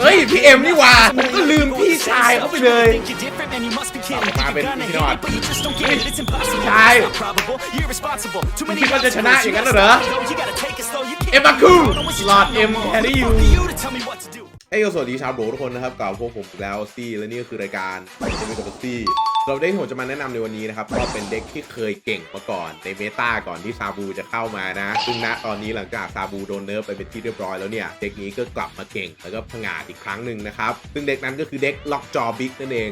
เฮ้ยพี่เอ็มนี่หว่าผมก็ลืมพี่ชายเขาไปเลย Think you're different, man, you must be kidding. มาเป็น Think พี่ you're นอ gonna ด hit it, but you just don't get it. It's impossible. ใช่ It's not probable. You're irresponsible. Too many คิดว่าจะชนะ obstacles. อย่างนั้น You เหรอ gotta stop, you gotta take it slow. You can't เอ็มมาคู Don't waste your หลอด time เอ็ม no more. แครี่ยู Who are you to tell me what to do? เฮ้ยสวัสดีชาวโบทุกคนนะครับกล่าวพวกผมอีกแล้วซี่และนี่ก็คือรายการเดมิกับซี่ เราได้ที่ผมจะมาแนะนำในวันนี้นะครับ ก็เป็นเด็กที่เคยเก่งมาก่อนในเมตาก่อนที่ซาบูจะเข้ามานะ ซึ่งณตอนนี้หลังจากซาบูโดนเนิร์ฟไปเป็นที่เรียบร้อยแล้วเนี่ยเด็กนี้ก็กลับมาเก่งแล้วก็ผงาดอีกครั้งหนึ่งนะครับ ซึ่งเด็กนั้นก็คือเด็กล็อกจอบิ๊กนั่นเอง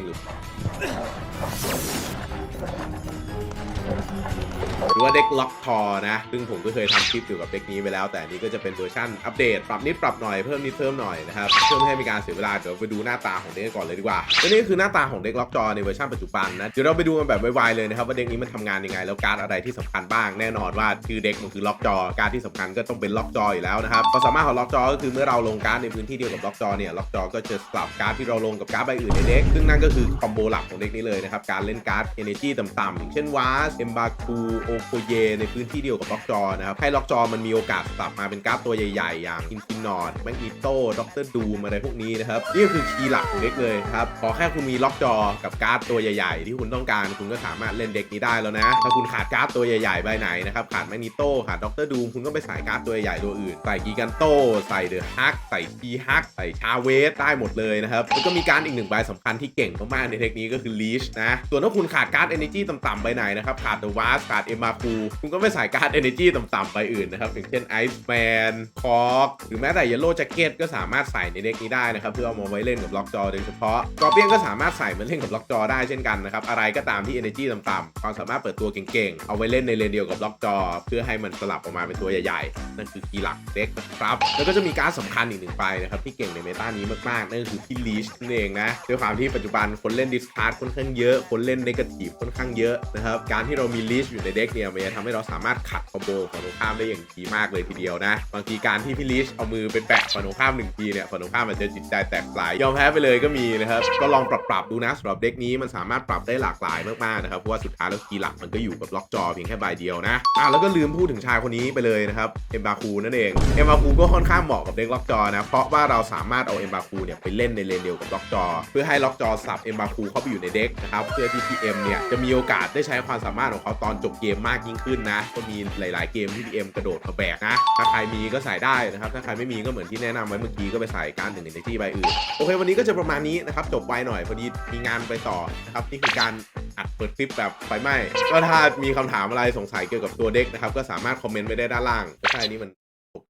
หรือว่าเด็กล็อกทอนะซึ่งผมก็เคยทำคลิปเกี่ยวกับเด็กนี้ไปแล้ว แต่นี้ก็จะเป็นเวอร์ชันอัปเดตปรับนิดปรับหน่อยเพิ่มนิดเพิ่มหน่อยนะครับเพื่อไม่ให้มีการเสียเวลาเดี๋ยวไปดูหน้าตาของเด็กก่อนเลยดีกว่าและนี่ก็คือหน้าตาของเด็กล็อกจอในเวอร์ชันปัจจุบันนะเดี๋ยวเราไปดูกันแบบไวๆเลยนะครับว่าเด็กนี้มันทำงานยังไงแล้วการ์ดอะไรที่สำคัญบ้างแน่นอนว่าชื่อเด็กมันคือล็อกจอการดที่สำคัญก็ต้องเป็นล็อกจออยู่แล้วนะครับความสามารถของล็อกจอก็คือเมื่อเราลงการ์ดในพื้นที่เดียวกับล็อกจอเนี่ยล็อกจอก็จะสลับการ์ดที่เราลงกับการ์ดใบอื่นในเด็กซึ่งนั่นก็คือคอมโบหลักของเด็กนี้เลยนะครับการเล่นการ์ด energy ต่ำๆอย่างเช่นวาสเอมบาคูโอโคเยในพื้นที่เดียวกับล็อกจอนะครับให้ล็อกจอมันมีโอกาสสลับมาเป็นการ์ดตัวใหญ่ๆ อย่างอินฟินอดแมกนิโต้ด็อกเตอร์ดูมอะไรพวกนี้นะครับนี่คือคีย์หลักของเด็กเลยครับขอแค่คุณมีล็อกจอกับการ์ดตัวใหญ่ ๆ ที่คุณต้องการคุณก็สามารถเล่นเด็กนี้ได้แล้วนะ ถ้าคุณขาดการ์ดตัวใหญ่ๆใบไหนนะครับขาดแมกนิโต้ขาดด็อกเตอร์ดูมคุณก็ไปใส่การ์ดตัวใหญ่ตัวอื่นใส่กีกันโตใส่เดอะฮักใส่ชีฮักใส่ชาเวสได้หมดเลยนะครับแล้วก็มีการอีกหนึ่งใบสำคัญที่เก่งมากๆในเทคนี้ก็คือลีชนะส่วนถ้าคุณขาดการ์ด Energy ต่ำๆใบไหนนะครับขาดเดอะวาสขาดเอมาคูคุณก็ไปใส่การ์ด Energy ต่ำๆใบอื่นนะครับ อย่างเช่นไอซ์แมนคอกหรือแม้แต่ Yellow Jacket ก็สามารถใส่ในเด็กนี้ได้นะครับ เพื่อเอามาไว้เล่นกับล็อกจอโดยเฉพาะกอเปียนก็สามารถใส่มาเล่นกับล็อกจอได้เช่นกันนะครับ อะไรก็ตามที่ Energy ต่ำๆความสามารถเปิดตัวเก่งๆ เอาไว้เล่นในเลนเดียวกับล็อกจอ เพื่อให้มันสลับออกมาเป็นตัวใหญ่ๆ นั่นคือคีย์หลักเด็กนะครับ แล้วก็จะมีการดสำคัญอีกหนึ่งใบนะครับที่เก่งในเมตานี้มากๆ นั่นคือพี่ลีชนั่นเองนะด้วยความที่ปัจจุบันคนเล่นดิสคาร์ดค่อนข้างเยอะคนเล่นเนกาทีฟค่อนข้างเยอะนะครับการที่เรามีลีชอยู่ในเด็กเนี่ยมันจะทำให้เราสามารถขัดคอมโบของตรงข้ามได้อย่างดีมากเลยทีเดียวนะ บางทีการที่พี่ลีชเอามือไปแปะฝั่งตรงข้ามหนึ่งทีเนี่ยฝั่งตรงข้ามมันจะจิตใจแตกสลายยอมแพ้ไปเลยก็มีนะครับก็ลองปรับปรับดูนะสำหรับเด็กนี้มันสามารถปรับได้หลากหลายมากๆนะครับเพราะว่าสุดท้ายแล้วคีย์หลักมันก็อยู่กับล็อกจอเพียงแค่ใบเดียวนะอะแล้วก็ลืมพูดถึงชายคนนี้ไปเลยนะครับเอ็มบาคูนั่นเองเอ็มบาคูก็ค่อนข้างเหมาะกับเด็กล็อกจอนะเพราะว่าเราสามารถเอาเอ็มบาคูเนี่ยไปเล่นในเลนเดียวกับล็อกจอ เพื่อให้ล็อกจอสับเอ็มบาคูเข้าไปอยู่ในเด็กนะครับเพื่อที่พีเอ็มเนี่ยจะมีโอกาสได้ใช้ความสามารถของเขาตอนจบเกมมากยิ่งขึ้นนะ ก็มีหลาย ๆ เกมที่พีเอ็มกระโดดมาแบกนะ ถ้าใครมีก็ใส่ได้นะครับ ถ้าใครไม่มีก็เหมือนที่แนะนำไว้เมื่อกี้ก็ไปใส่การหนึ่งในที่ใบอื่น โอเค วันนี้ก็จะประมาณนี้นะครับ จบไวหน่อย พอดีมีงานไปต่อนะครับนี่คือการอัดเปิดคลิปแบบไฟไหม้ก็ถ้ามีคำถามอะไรสงสัยเกี่ยวกับตัวเด็กนะครับ ก็สามารถคอมเมนต์ไว้ได้ด้านล่างใช่อันนี่มัน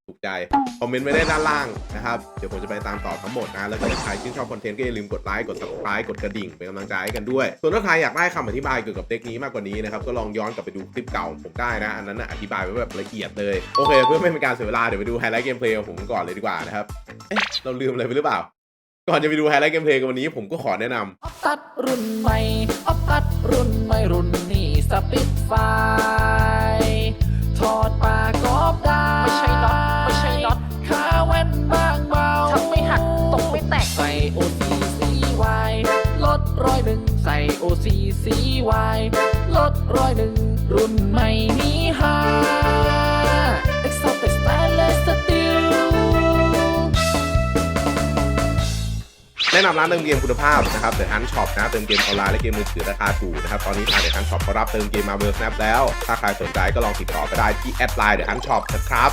ถูกใจ คอมเมนต์ไว้ได้ด้านล่างนะครับ เดี๋ยวผมจะไปตามต่อทั้งหมดนะ แล้วก็ถ้าใครชื่นชอบคอนเทนต์ก็อย่าลืมกดไลค์กด subscribe กดกระดิ่งเป็นกำลังใจให้กันด้วย ส่วนถ้าใครอยากได้คำอธิบายเกี่ยวกับเด็กนี้มากกว่านี้นะครับ ก็ลองย้อนกลับไปดูคลิปเก่าของผมได้นะ อันนั้นอธิบายไว้แบบละเอียดเลย โอเคเพื่อไม่เป็นการเสียเวลาเดี๋ยวไปดูไฮไลท์เกมเพลย์ของผมก่อนเลยดีกว่านะครับเอ๊ะเราลืมอะไรไปหรือเปล่า ก่อนจะไปดูไฮไลท์เกมเพลย์กันวันนี้ผมก็ขอแนะนำออฟตัดรุ่นใหม่ออฟตัดรุ่นใหม่รุ่นนี้สปิดไฟ น็อตไม่ใช่น็อตขาแว่นบางเบาทำไม่หักตกไม่แตก ใส่ OCCY ลดร้อยหนึ่งใส่ OCCY ลดร้อยหนึ่งรุ่นใหม่นี้ฮา Exotic Stainless Steel แนะนำร้านเติมเกมคุณภาพนะครับเดอะฮันช็อปนะเติมเกมออนไลน์และเกมมือถือราคาถูกนะครับตอนนี้ทางเดอะฮันช็อปเขารับเติมเกมมาเบอร์ Snap แล้ว ถ้าใครสนใจก็ลองติดต่อก็ได้ที่แอดไลน์เดอะฮันช็อปนะครับ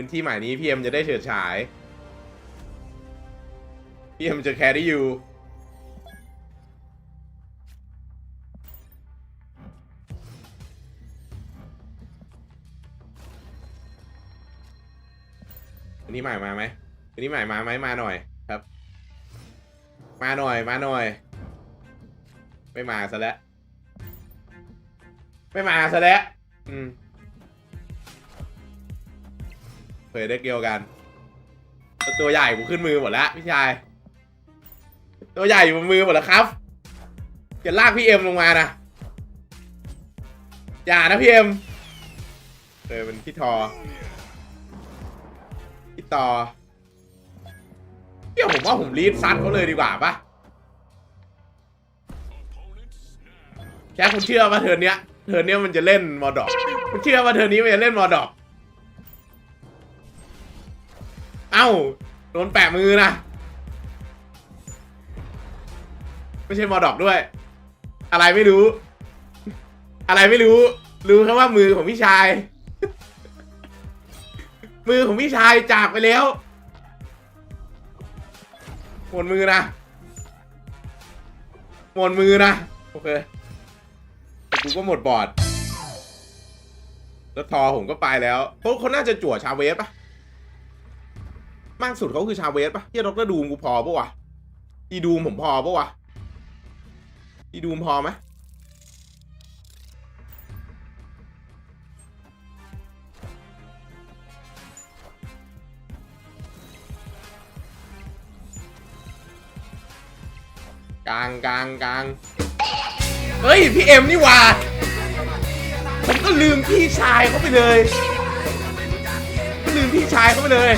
พื้นที่ใหม่นี้พี่เอ็มจะได้เฉิดฉาย พี่เอ็มจะแครี่ยูวันนี้ใหม่มาไหมวันนี้ใหม่มาไหมมาหน่อยครับ มาหน่อยมาหน่อย ไม่มาซะแล้ว ไม่มาซะแล้ว อืม เผยได้เกี่ยวกันตัวใหญ่กูขึ้นมือหมดแล้วพี่ชาย ตัวใหญ่อยู่บนมือหมดแล้วครับจะลากพี่เอ็มลงมานะอย่านะพี่เอ็มเออเป็นพี่ทอพี่ต่อเดี๋ยวผมว่าผมรีดซัดเขาเลยดีกว่าปะแค่คุณเชื่อว่าเทิร์นเนี้ยเทิร์นเนี้ยมันจะเล่นมอดอกคุณเชื่อว่าเทิร์นนี้มันจะเล่นมอดอก เอ้าโดนแปะมือนะ ไม่ใช่มอดอกด้วย อะไรไม่รู้ อะไรไม่รู้ รู้แค่ว่ามือของพี่ชาย มือของพี่ชายจากไปแล้วหมดมือนะหมดมือนะโอเคแต่กูก็หมดบอร์ดแล้วทอผมก็ไปแล้วเขาเขาน่าจะจั่วชาเวสปะ มากสุดเขาคือชาเวสปะเฮียดรดูมกูพอปะวะอีดูมผมพอปะวะอีดูมพอไหมกลางกลางกลางเฮ้ย พี่เอ็มนี่ว่าผมก็ลืมพี่ชายเขาไปเลย ลืมพี่ชายเขาไปเลย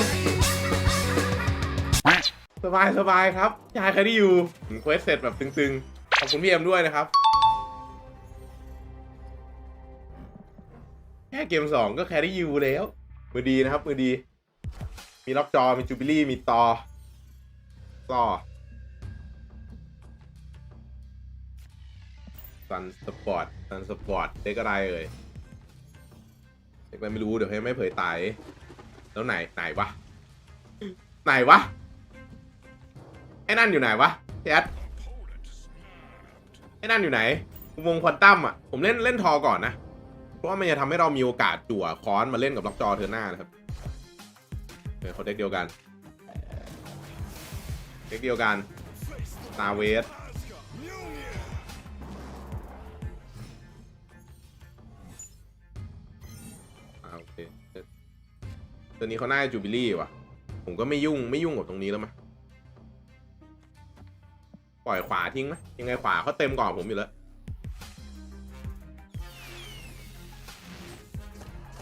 สบายสบายครับชายใครที่อยู่ผมเควสเสร็จแบบตึงๆ ขอบคุณพี่เอ็มด้วยนะครับ แค่เกมสองก็แครี่ยูแล้ว มือดีนะครับ มือดี มีล็อกจอ มีจูบิลี่ มีตอต่อซันสปอร์ตซันสปอร์ตเด็กอะไรเอ่ยเด็กอะไรไม่รู้ เดี๋ยวให้ไม่เผยไตแล้วไหน ไหนวะ ไหนวะ อ้นั่นอยู่ไหนวะแชทไอ้นั่นอยู่ไหนอุโมงค์ควอนตัมอะ ผมเล่นเล่นทอก่อนนะ เพราะว่ามันจะทำให้เรามีโอกาสจั่วคอนมาเล่นกับล็อกจอเทอร์หน้านะครับเออเขาเด็กเดียวกันเด็กเดียวกันตาเวสโอเคตัวนี้เขาหน่าจูบิลี่ว่ะ ผมก็ไม่ยุ่งไม่ยุ่งกับตรงนี้แล้วมั้ย ล่อยขวาทิ้งไหมยังไงขวาเขาเต็มก่อนผมอยู่แล้ว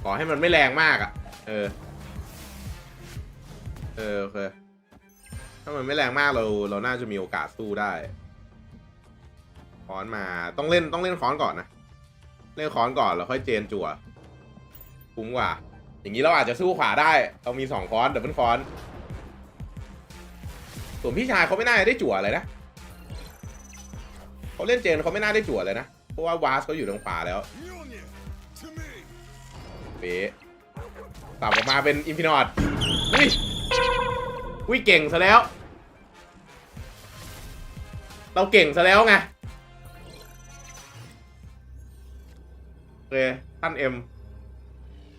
ขอให้มันไม่แรงมากอะ่ะ เออ เออโอเค ถ้ามันไม่แรงมากเราเราน่าจะมีโอกาสสู้ได้ค้อนมาต้องเล่นต้องเล่นค้อนก่อนนะ เล่นค้อนก่อนแล้วค่อยเจนจั่วคุ้มกว่า อย่างนี้เราอาจจะสู้ขวาได้ เรามีสองคอนเดับเบิลคอนส่วนพี่ชายเขาไม่น่าจะได้จั่วอะไรนะ เขาเล่นเจนเขาไม่น่าได้จั่วเลยนะ เพราะว่าวาสเขาอยู่ทางขวาแล้วเป๊ะตับออกมาเป็นอินฟินอดอุ้ยอุ้ยเก่งซะแล้ว เราเก่งซะแล้วไงโอเคท่านเอ็ม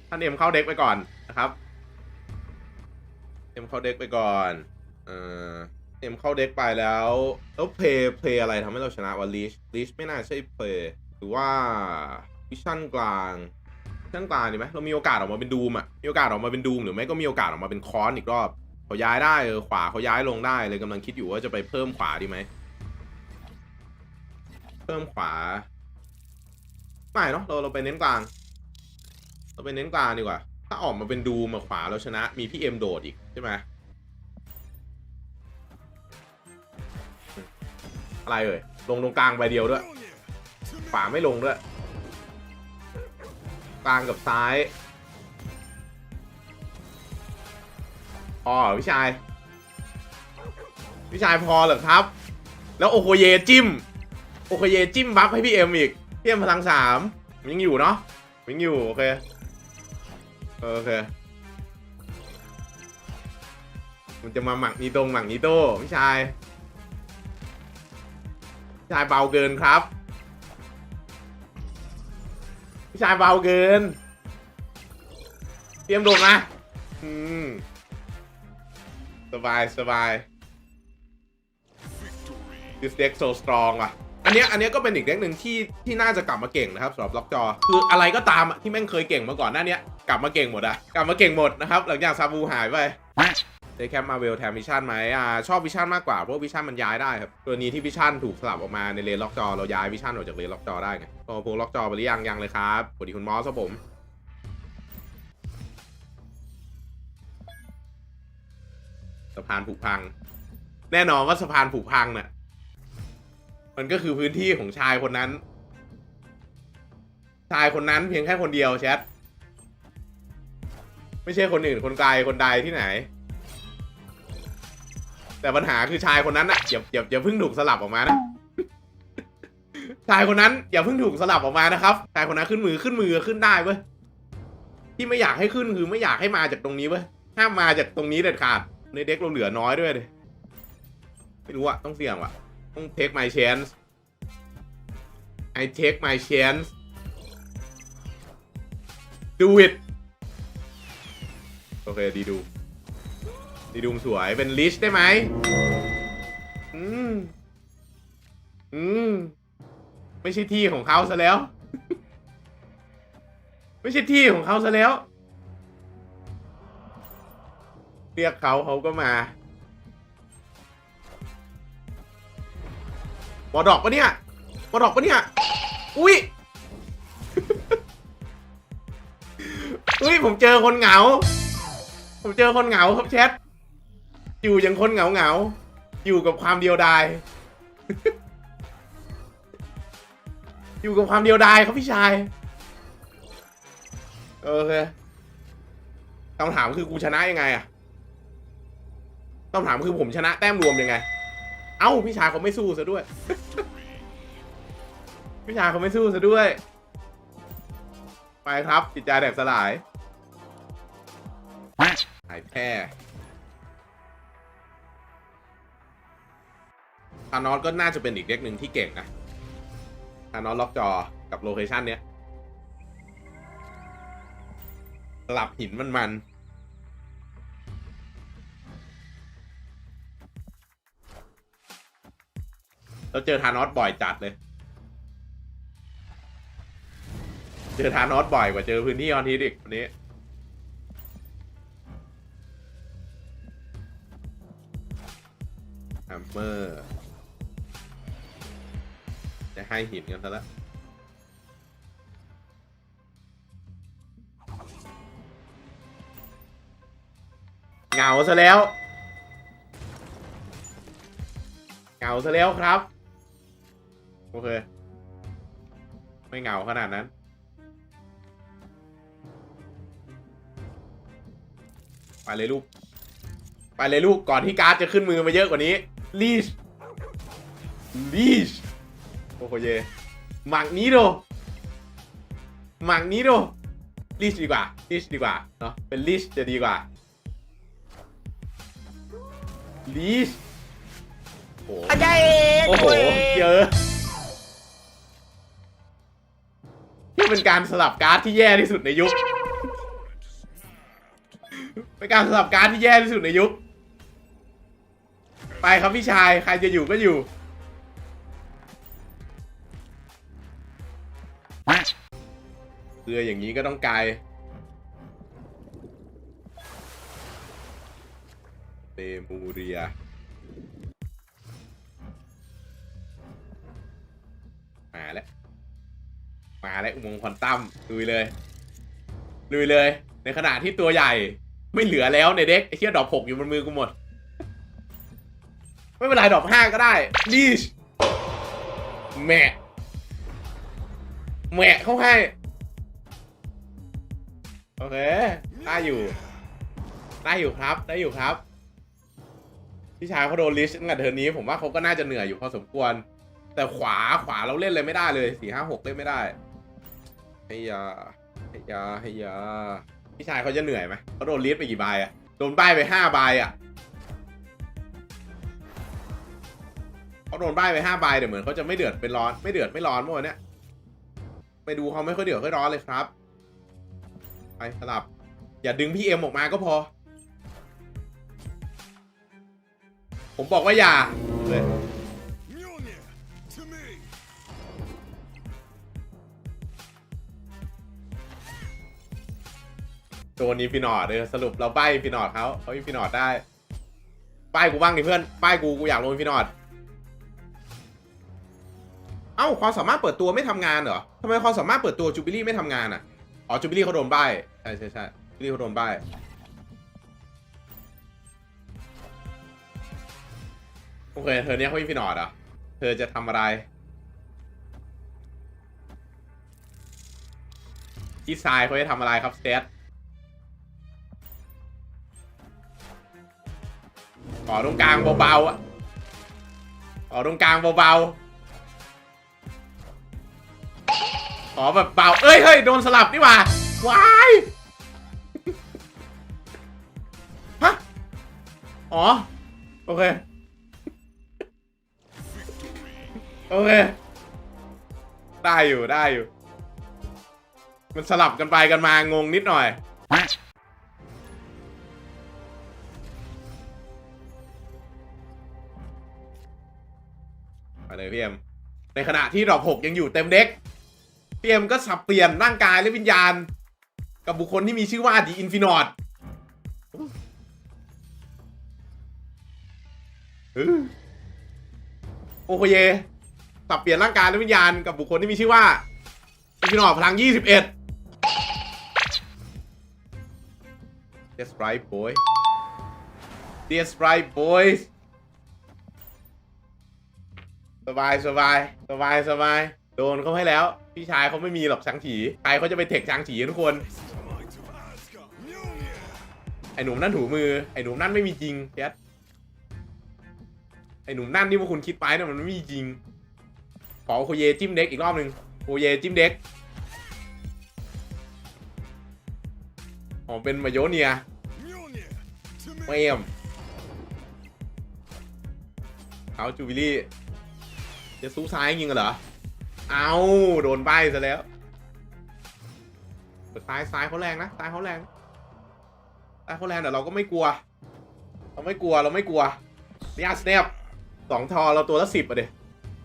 ท่านเอ็มเข้าเด็กไปก่อนนะครับ เอ็มเข้าเด็กไปก่อน เอ่อ เอ็มเข้าเด็กไปแล้วแล้วเพย์เพย์อะไรทำให้เราชนะวะลิชลิชไม่น่าใช่เพย์หรือว่าวิชั่นกลางวิชั่นกลางดีไหมเรามีโอกาสออกมาเป็นดูมอะมีโอกาสออกมาเป็นดูมหรือไม่ก็มีโอกาสออกมาเป็นคอนอีกรอบเขาย้ายได้เออขวาเขาย้ายลงได้เลยกำลังคิดอยู่ว่าจะไปเพิ่มขวาดีไหมเพิ่มขวาไม่เนาะเราเราไปเน้นกลาง เราไปเน้นกลางดีกว่า ถ้าออกมาเป็นดูมาขวาเราชนะ มีพี่เอ็มโดดอีกใช่ไหม อะไรเอ่ยลงตรงกลางใบเดียวด้วยขวาไม่ลงด้วยกลางกับซ้ายพอเหรอพี่ชายพี่ชายพอเหรอครับ แล้วโอโคเยจิ้มโอโคเยจิ้มบัฟให้พี่เอ็มอีกพี่เอ็มพลังสามมันยังอยู่เนาะมันยังอยู่โอเคโอเคมันจะมาหมักนีตรงหมักนีโต้พี่ชาย ชายเบาเกินครับพี่ชายเบาเกิน เตรียมโดดมาอืมสบายสบาย This deck so strong ว่ะ อันเนี้ยอันเนี้ยก็เป็นอีกเด็กหนึ่งที่ที่น่าจะกลับมาเก่งนะครับสำหรับล็อกจอ คืออะไรก็ตามที่แม่งเคยเก่งมาก่อนหน้าเนี้ยกลับมาเก่งหมดอะกลับมาเก่งหมดนะครับ หลังจากซาบูหายไป เดแคปมาเวลแทนวิชั่นไหมอ่าชอบวิชั่นมากกว่าเพราะวิชั่นมันย้ายได้ครับกรณีที่วิชั่นถูกสลับออกมาในเลนล็อกจอเราย้ายวิชั่นออกจากเลนล็อกจอได้ไงพอพวกล็อกจอไปหรือยังยังเลยครับสวัสดีคุณมอสครับผมสะพานผุพัง แน่นอนว่าสะพานผุพังเนี่ยมันก็คือพื้นที่ของชายคนนั้น ชายคนนั้นเพียงแค่คนเดียวแชทไม่ใช่คนอื่นคนไกลคนใดที่ไหน แต่ปัญหาคือชายคนนั้นน่ะอย่าอย่าอย่าเพิ่งถูกสลับออกมานะ ชายคนนั้นอย่าเพิ่งถูกสลับออกมานะครับ ชายคนนั้นขึ้นมือขึ้นมือขึ้นได้เว้ย ที่ไม่อยากให้ขึ้นคือไม่อยากให้มาจากตรงนี้เว้ย ห้ามมาจากตรงนี้เด็ดขาด ในเด็กเราเหลือน้อยด้วยดิไม่รู้อะต้องเสี่ยงว่ะ ต้อง take my chance I take my chance do it โอเคดีดู ดีดูสวยเป็นลิชได้ไหมอืม อืม ไม่ใช่ที่ของเขาซะแล้ว ไม่ใช่ที่ของเขาซะแล้ว เรียกเขาเขาก็มาบอดอกปะเนี่ยบอดอกปะเนี่ย อุ้ยอุ้ยผมเจอคนเหงา ผมเจอคนเหงาครับแชท อยู่อย่างคนเหงาเหงาอยู่กับความเดียวดาย อยู่กับความเดียวดายครับพี่ชาย โอเคคำถามคือกูชนะยังไงอะคำถามคือผมชนะแต้มรวมยังไง เอ้าพี่ชายเขาไม่สู้ซะด้วย พี่ชายเขาไม่สู้ซะด้วย ไปครับจิตใจแตกสลายหายแพ้ ร่ทานอสก็น่าจะเป็นอีกเด็กหนึ่งที่เก่งนะทานอสล็อกจอกับโลเคชันเนี้ยสลับหินมันมันๆแล้วเจอทานอสบ่อยจัดเลย เจอทานอสบ่อยกว่าเจอพื้นที่ออนทีอีกวันนี้ แฮมเมอร์ จะให้หินกันซะแล้วเหงาซะแล้วเหงาซะแล้วครับ โอเค ไม่เหงาขนาดนั้น ไปเลยลูก ไปเลยลูกก่อนที่การ์ดจะขึ้นมือมาเยอะกว่านี้ ลีช ลีช โอ้โหเยมักนี้โดมักนี้โดลีชดีกว่าลีชดีกว่าเนาะเป็นลีชจะดีกว่าลีชโอ้โหโอ้โหเยอะนี่เป็นการสลับการ์ดที่แย่ที่สุดในยุคเป็นการสลับการ์ดที่แย่ที่สุดในยุค ไปครับพี่ชายใครจะอยู่ก็อยู่ เรืออย่างนี้ก็ต้องไกลเตมูเรียมาแล้ว มาแล้วอุโมงค์ควอนตัมลุยเลยลุยเลย ในขณะที่ตัวใหญ่ไม่เหลือแล้วในเด็กไอ้เหี้ยดอกหกอยู่บนมือกูหมด ไม่เป็นไรดอกห้าก็ได้ลีชแหมะแหมะเข้าให้ โอเคได้อยู่ได้อยู่ครับได้อยู่ครับ พี่ชายเขาโดนลิชตั้งแต่เทอร์นนี้ผมว่าเขาก็น่าจะเหนื่อยอยู่พอสมควร แต่ขวาขวาเราเล่นเลยไม่ได้เลยสี่ห้าหกเล่นไม่ได้ให้ยาให้ยาให้ยาพี่ชายเขาจะเหนื่อยไหมเขาโดนลิสไปกี่ใบอะโดนใบไปห้าใบอะเขาโดนใบไปห้าใบแต่เหมือนเขาจะไม่เดือดเป็นร้อนไม่เดือดไม่ร้อนเมื่อวานเนี้ยไปดูเขาไม่ค่อยเดือดค่อยร้อนเลยครับ ไปสลับ อย่าดึงพี่เอ็มออกมาก็พอ ผมบอกว่าอย่าเลยตัวนี้พี่นอดเออสรุปเราใบ้พี่นอดเขาเขาพี่นอดได้ ป้ายกูบ้างดิเพื่อน ป้ายกูกูอยากลงพี่นอดเอ้าความสามารถเปิดตัวไม่ทำงานเหรอทำไมความสามารถเปิดตัวจูบิลี่ไม่ทำงานอะ อ๋อจูบิลี่เขาโดนใบใช่ใช่ใช่จูบิลี่เขาโดนใบโอเคเธอเนี้ยเขาพี่หนอดอะเธอจะทำอะไรที่ทรายเขาจะทำอะไรครับสเตทขอตรงกลางเบาๆอะขอตรงกลางเบาๆ ขอแบบเบาเอ้ยเฮ้ยโดนสลับนี่หว่าวายฮะอ๋อโอเคโอเคได้อยู่ได้อยู่ มันสลับกันไปกันมางงนิดหน่อยไปเลยพี่เอ็มในขณะที่ดอกหกยังอยู่เต็มเด็ก พี่เอ็มก็สับเปลี่ยนร่างกายและวิญญาณ กับบุคคลที่มีชื่อว่าดีอินฟินอดโอโคเยสับเปลี่ยนร่างกายและวิญญาณกับบุคคลที่มีชื่อว่าอินฟินอดพลัง21 That's right boy That's right boys สบายสบายสบายสบาย ดนเขาให้แล้ว พี่ชายเขาไม่มีหรอกช้างฉีใครเขาจะไปเทคช้างฉีทุกคน ไอ้หนุ่มนั่นถูมือ ไอ้หนุ่มนั่นไม่มีจริงแคทไอ้หนุ่มนั่นที่พวกคุณคิดไปนี่ยมันไม่มีจริง ขอโคเยจิ้มเด็กอีกรอบหนึ่งโคเยจิ้มเด็กอ๋อเป็นมาโยเนียเมมเอาจูบิลี่จะสู้ซ้ายยิงกันเหรอ เอาโดนใบซะแล้วซ้ายซ้ายเขาแรงนะซ้ายเขาแรงซ้ายเขาแรงแต่เราก็ไม่กลัว เราไม่กลัวเราไม่กลัวนี่อาสเนปสองทอเราตัวละสิบอะเด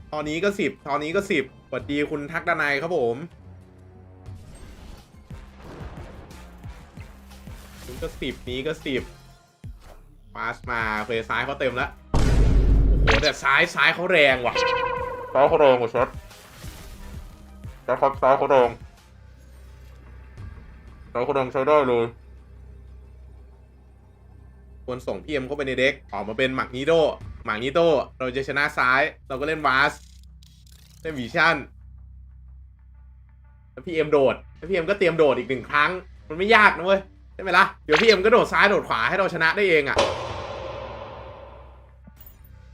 ทอนี้ก็สิบทอนี้ก็สิบสวัสดีคุณทักดานายครับผมคุณก็สิบนี้ก็สิบปาสมาเฟซ้ายเขาเต็มแล้วโอ้โหแต่ซ้ายซ้ายเขาแรงว่ะซ้ายเขาแรงกว่าช็อต ซ้ายเขาซ้ายเขาแรงซ้ายเขาแรงใช้ได้เลย ควรส่งพีเอ็มเข้าไปในเด็กออกมาเป็นหมักนิโดหมักนิโดเราจะชนะซ้าย เราก็เล่นวาสเล่นวิชั่นแล้วพีเอ็มโดดแล้วพีเอ็มก็เตรียมโดดอีกหนึ่งครั้ง มันไม่ยากนะเว้ยใช่ไหมล่ะ เดี๋ยวพี่เอ็มก็โดดซ้ายโดดขวาให้เราชนะได้เองอะ่ะ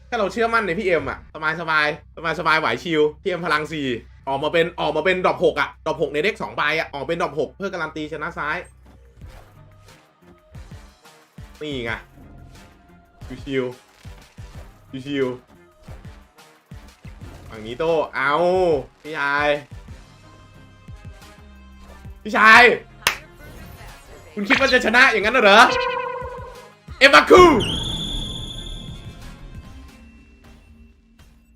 ถ้าเราเชื่อมั่นในพี่เอ็มอะ สบายสบายสบายสบายไหวชิวพี่เอ็มพลังสี่ ออกมาเป็นออกมาเป็นดรอปหกอะ่ะดรอปหกในเด็กสองใบอะ่ะออกเป็นดรอปหกเพื่อการันตีชนะซ้าย นี่ไงชิวชิวชิวฝั่งนี้โตเอาพี่ชายพี่ชาย คุณคิดว่าจะชนะอย่างนั้นเหรอ เอมาคู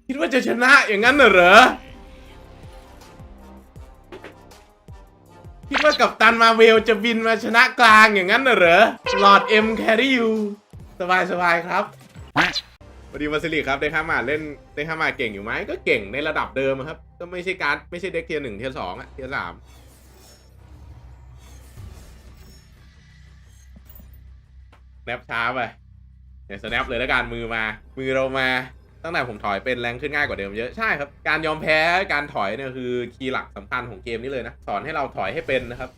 คิดว่าจะชนะอย่างนั้นเหรอ คิดว่ากับตันมาเวลจะบินมาชนะกลางอย่างนั้นเหรอหลอดเอ็มแครี่ยูสบายสบายครับสวัสดีมาสิริครับได้ข้ามาเล่นได้ข้ามาเก่งอยู่ไหมก็เก่งในระดับเดิมครับ ก็ไม่ใช่การไม่ใช่เด็กเทียร์หนึ่งเทียร์สองอะเทียร์สามแนบช้าไปเดี๋ยวสแนปเลยแล้วกันมือมา มือเรามา ตั้งแต่ผมถอยเป็นแรงขึ้นง่ายกว่าเดิมเยอะใช่ครับ การยอมแพ้การถอยเนี่ยคือคีย์หลักสำคัญของเกมนี้เลยนะ สอนให้เราถอยให้เป็นนะครับ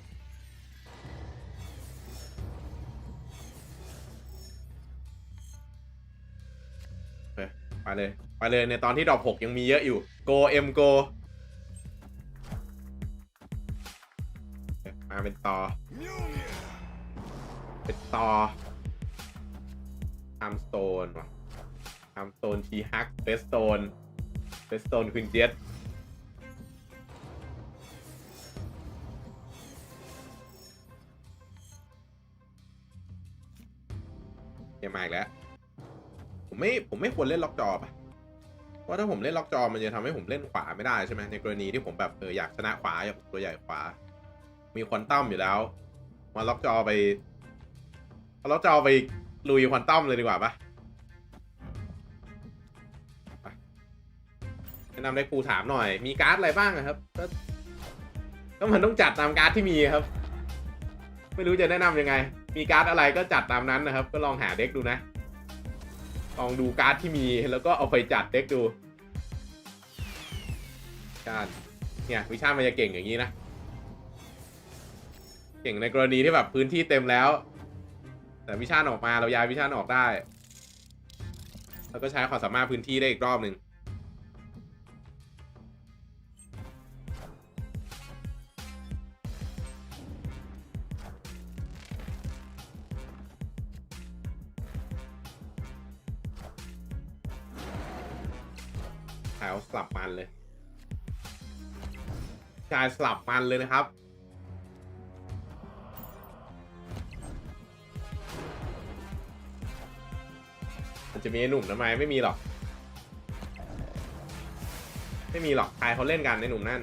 ไปเลย ไปเลยในตอนที่ดอกหกยังมีเยอะอยู่ go m go มาเป็นต่อ เป็นต่ออาร์มสโตนว่ะ อาร์มสโตนชีฮักเฟสโตนเฟสโตนควินเจ็ตเกมมาอีกแล้ว ผมไม่ผมไม่ควรเล่นล็อกจอปะเพราะถ้าผมเล่นล็อกจอมันจะทำให้ผมเล่นขวาไม่ได้ใช่ไหมในกรณีที่ผมแบบเอออยากชนะขวาอยากตัวใหญ่ขวา มีควอนตัมอยู่แล้ว มาล็อกจอไปเอาล็อกจอไปลุยควอนตัมเลยดีกว่าปะ แนะนำได้ครูถามหน่อย มีการ์ดอะไรบ้างอะครับ ก็ก็มันต้องจัดตามการ์ดที่มีครับ ไม่รู้จะแนะนำยังไง มีการ์ดอะไรก็จัดตามนั้นนะครับ ก็ลองหาเด็กดูนะ ลองดูการ์ดที่มีแล้วก็เอาไปจัดเด็กดูการเนี่ยวิชามันจะเก่งอย่างนี้นะ เก่งในกรณีที่แบบพื้นที่เต็มแล้ว แต่วิชาออกมาเราย้ายวิชาออกได้ แล้วก็ใช้ความสามารถพื้นที่ได้อีกรอบหนึ่ง ชายสลับมันเลยนะครับ มันจะมีหนุ่มทำไมไม่มีหรอก ไม่มีหรอกใครเขาเล่นกันในหนุ่มนั่น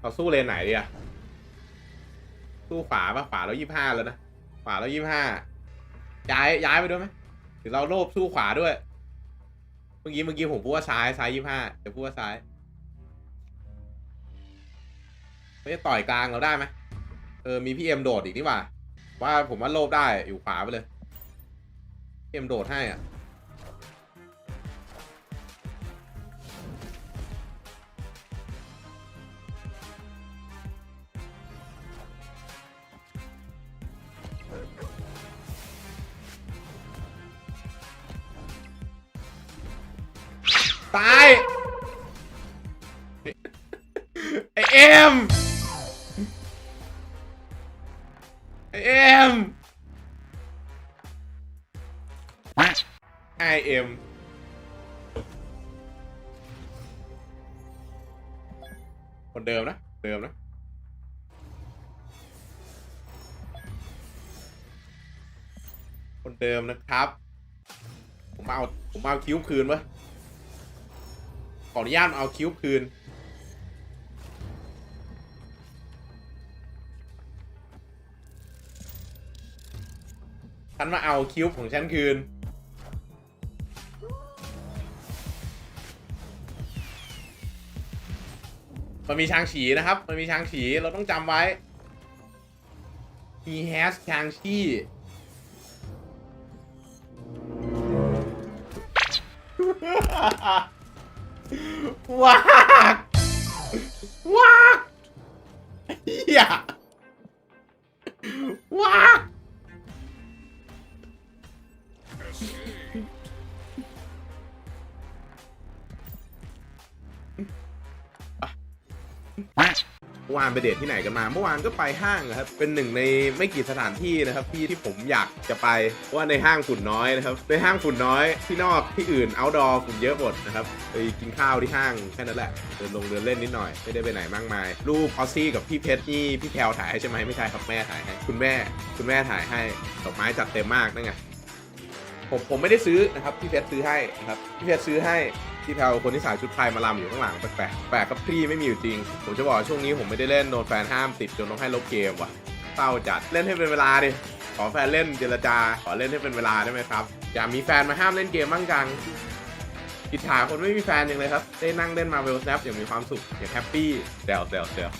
เราสู้เลนไหนดีอะสู้ขวาปะขวาแล้วยี่ห้าแล้วนะ ขวาแล้วยี่ห้าย้ายย้ายไปด้วยไหมหรือเราโลภสู้ขวาด้วย เมื่อกี้เมื่อกี้ผมพูดว่าซ้ายซ้ายยี่ห้าจะพูดว่าซ้ายไม่จะต่อยกลางเราได้ไหมเออมีพี่เอ็มโดดอีกนี่หว่า ว่าผมว่าโลบได้อยู่ขวาไปเลยเอ็มโดดให้อะ ตายไอเอ็มไอเอ็มไอเอ็มคนเดิมนะ เดิมนะคนเดิมนะครับ ผมเอาผมเอาคิ้วคืนไวะ ขออนุญาตมาเอาคิ้วคืน ฉันมาเอาคิวของฉันคืน มันมีช้างฉีนะครับ มันมีช้างฉีเราต้องจำไว้ he has ช้างชี ว้ากว้ากเฮียว้า วานไปเดทที่ไหนกันมา เมื่อวานก็ไปห้างนะครับ เป็นหนึ่งในไม่กี่สถานที่นะครับที่ที่ผมอยากจะไปว่าในห้างฝุ่นน้อยนะครับ ในห้างฝุ่นน้อยที่นอกที่อื่น outdoor ฝุ่นเยอะหมดนะครับไปกินข้าวที่ห้างแค่นั้นแหละเดินลงเดินเล่นนิดหน่อยไม่ได้ไปไหนมากมาย รูปออซซี่กับพี่เพชรนี่พี่แพลวถ่ายให้ใช่ไหมไม่ใช่ครับแม่ถ่ายให้คุณแม่ คุณแม่ถ่ายให้ดอกไม้จัดเต็มมากนั่นไงผมผมไม่ได้ซื้อนะครับพี่เพชรซื้อให้นะครับพี่เพชรซื้อให้ ที่แพลวคนที่ใส่ชุดไทยมาลำอยู่ข้างหลังแปลกๆแปลกกับพี่ไม่มีอยู่จริง ผมจะบอกว่าช่วงนี้ผมไม่ได้เล่นโดนแฟนห้ามติดจนต้องให้ลบเกมว่ะเศร้าจัดเล่นให้เป็นเวลาดิขอแฟนเล่นเจรจาขอเล่นให้เป็นเวลาได้ไหมครับ อย่ามีแฟนมาห้ามเล่นเกมบ้างจังอิจฉาคนไม่มีแฟนยังเลยครับ ได้นั่งเล่นมาเวลแซฟอย่างมีความสุขอย่างแฮปปี้เดวเดวเดว